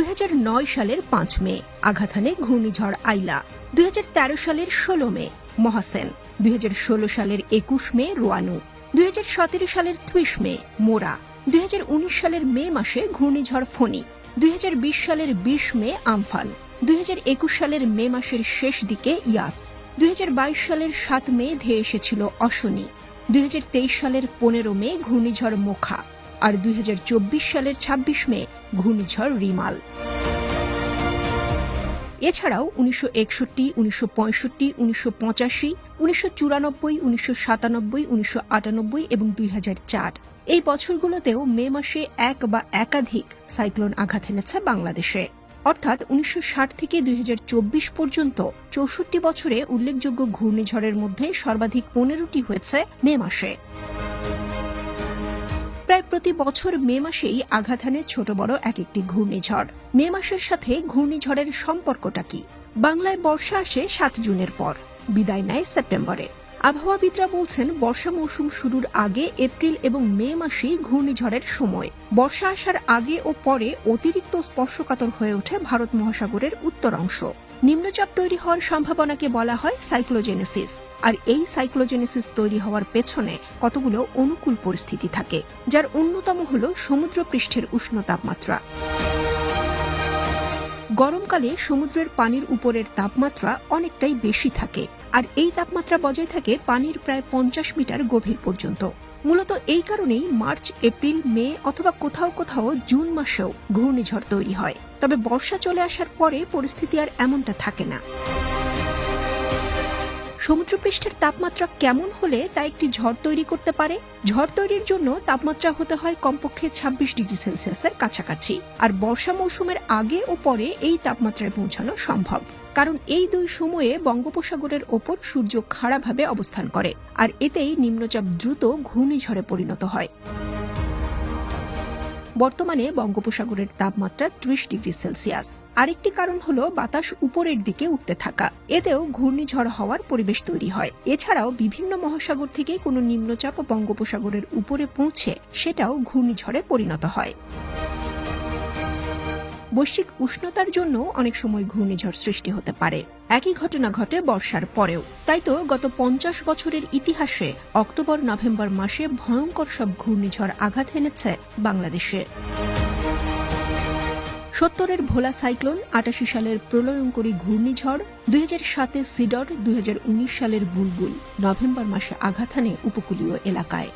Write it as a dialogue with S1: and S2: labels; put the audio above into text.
S1: দুই সালের পাঁচ মে আঘাত হানে ঘূর্ণিঝড় আইলা। দুই সালের ষোলো মে, মহাসেন। দুই সালের একুশ মে, রোয়ানু। দুই সালের ত্রিশ মে, মোরা। দুই সালের মে মাসে ঘূর্ণিঝড় ফণি। দুই হাজার বিশ সালের বিশ মে, আমফান। দুই হাজার একুশ সালের মে মাসের শেষ দিকে ইয়াস। দুই হাজার বাইশ সালের সাত মে ধেয়ে এসেছিল অশনি। দুই হাজার তেইশ সালের পনেরো মে ঘূর্ণিঝড় মোখা। আর দুই হাজার চব্বিশ সালের ২৬ মে ঘূর্ণিঝড় রিমাল। এছাড়াও উনিশশো একষট্টি, উনিশশো পঁয়ষট্টি, উনিশশো পঁচাশি, উনিশশো চুরানব্বই, উনিশশো সাতানব্বই, উনিশশো আটানব্বই এবং দুই এই বছরগুলোতেও মে মাসে এক বা একাধিক সাইক্লোন আঘাত এনেছে বাংলাদেশে। অর্থাৎ উনিশশো ষাট থেকে দুই হাজার চব্বিশ পর্যন্ত চৌষট্টি বছরে উল্লেখযোগ্য ঘূর্ণিঝড়ের মধ্যে সর্বাধিক পনেরোটি হয়েছে মে মাসে। প্রায় প্রতি বছর মে মাসেই আঘাত হানে ছোট বড় এক একটি ঘূর্ণিঝড়। মে মাসের সাথে ঘূর্ণিঝড়ের সম্পর্কটা কি? বাংলায় বর্ষা আসে সাত জুনের পর। বিদায় নেয় সেপ্টেম্বরে। আবহাওয়াবিদরা বলছেন, বর্ষা মৌসুম শুরুর আগে এপ্রিল এবং মে মাসেই ঘূর্ণিঝড়ের সময়। বর্ষা আসার আগে ও পরে অতিরিক্ত স্পর্শকাতর হয়ে ওঠে ভারত মহাসাগরের উত্তর অংশ নিম্নচাপ তৈরি হওয়ার সম্ভাবনাকে বলা হয় সাইক্লোজেনেসিস। আর এই সাইক্লোজেনেসিস তৈরি হওয়ার পেছনে কতগুলো অনুকূল পরিস্থিতি থাকে, যার অন্যতম হল সমুদ্র পৃষ্ঠের উষ্ণ তাপমাত্রা। গরমকালে সমুদ্রের পানির উপরের তাপমাত্রা অনেকটাই বেশি থাকে, আর এই তাপমাত্রা বজায় থাকে পানির প্রায় পঞ্চাশ মিটার গভীর পর্যন্ত। মূলত এই কারণেই মার্চ, এপ্রিল, মে অথবা কোথাও কোথাও জুন মাসেও ঘূর্ণিঝড় তৈরি হয়। তবে বর্ষা চলে আসার পরে পরিস্থিতি আর এমনটা থাকে না। সমুদ্রপৃষ্ঠের তাপমাত্রা কেমন হলে তা একটি ঝড় তৈরি করতে পারে? ঝড় তৈরির জন্য তাপমাত্রা হতে হয় কমপক্ষে ২৬ ডিগ্রি সেলসিয়াসের কাছাকাছি। আর বর্ষা মৌসুমের আগে ও পরে এই তাপমাত্রায় পৌঁছানো সম্ভব। কারণ এই দুই সময়ে বঙ্গোপসাগরের ওপর সূর্য খাড়াভাবে অবস্থান করে। আর এতেই নিম্নচাপ দ্রুত ঘূর্ণিঝড়ে পরিণত হয়। বর্তমানে বঙ্গোপসাগরের তাপমাত্রা ত্রিশ ডিগ্রি সেলসিয়াস। আরেকটি কারণ হলো বাতাস উপরের দিকে উঠতে থাকা। এতেও ঘূর্ণিঝড় হওয়ার পরিবেশ তৈরি হয়। এছাড়াও বিভিন্ন মহাসাগর থেকে কোনো নিম্নচাপ বঙ্গোপসাগরের উপরে পৌঁছে সেটাও ঘূর্ণিঝড়ে পরিণত হয়। বৈশ্বিক উষ্ণতার জন্য অনেক সময় ঘূর্ণিঝড় সৃষ্টি হতে পারে। একই ঘটনা ঘটে বর্ষার পরেও। তাই তো গত পঞ্চাশ বছরের ইতিহাসে অক্টোবর, নভেম্বর মাসে ভয়ঙ্কর সব ঘূর্ণিঝড় আঘাত এনেছে বাংলাদেশে। সত্তরের ভোলা সাইক্লোন, আটাশি সালের প্রলয়ঙ্করী ঘূর্ণিঝড়, দুই হাজার সাতে সিডর, দুই হাজার উনিশ সালের বুলবুল, নভেম্বর মাসে আঘাত হানে উপকূলীয় এলাকায়।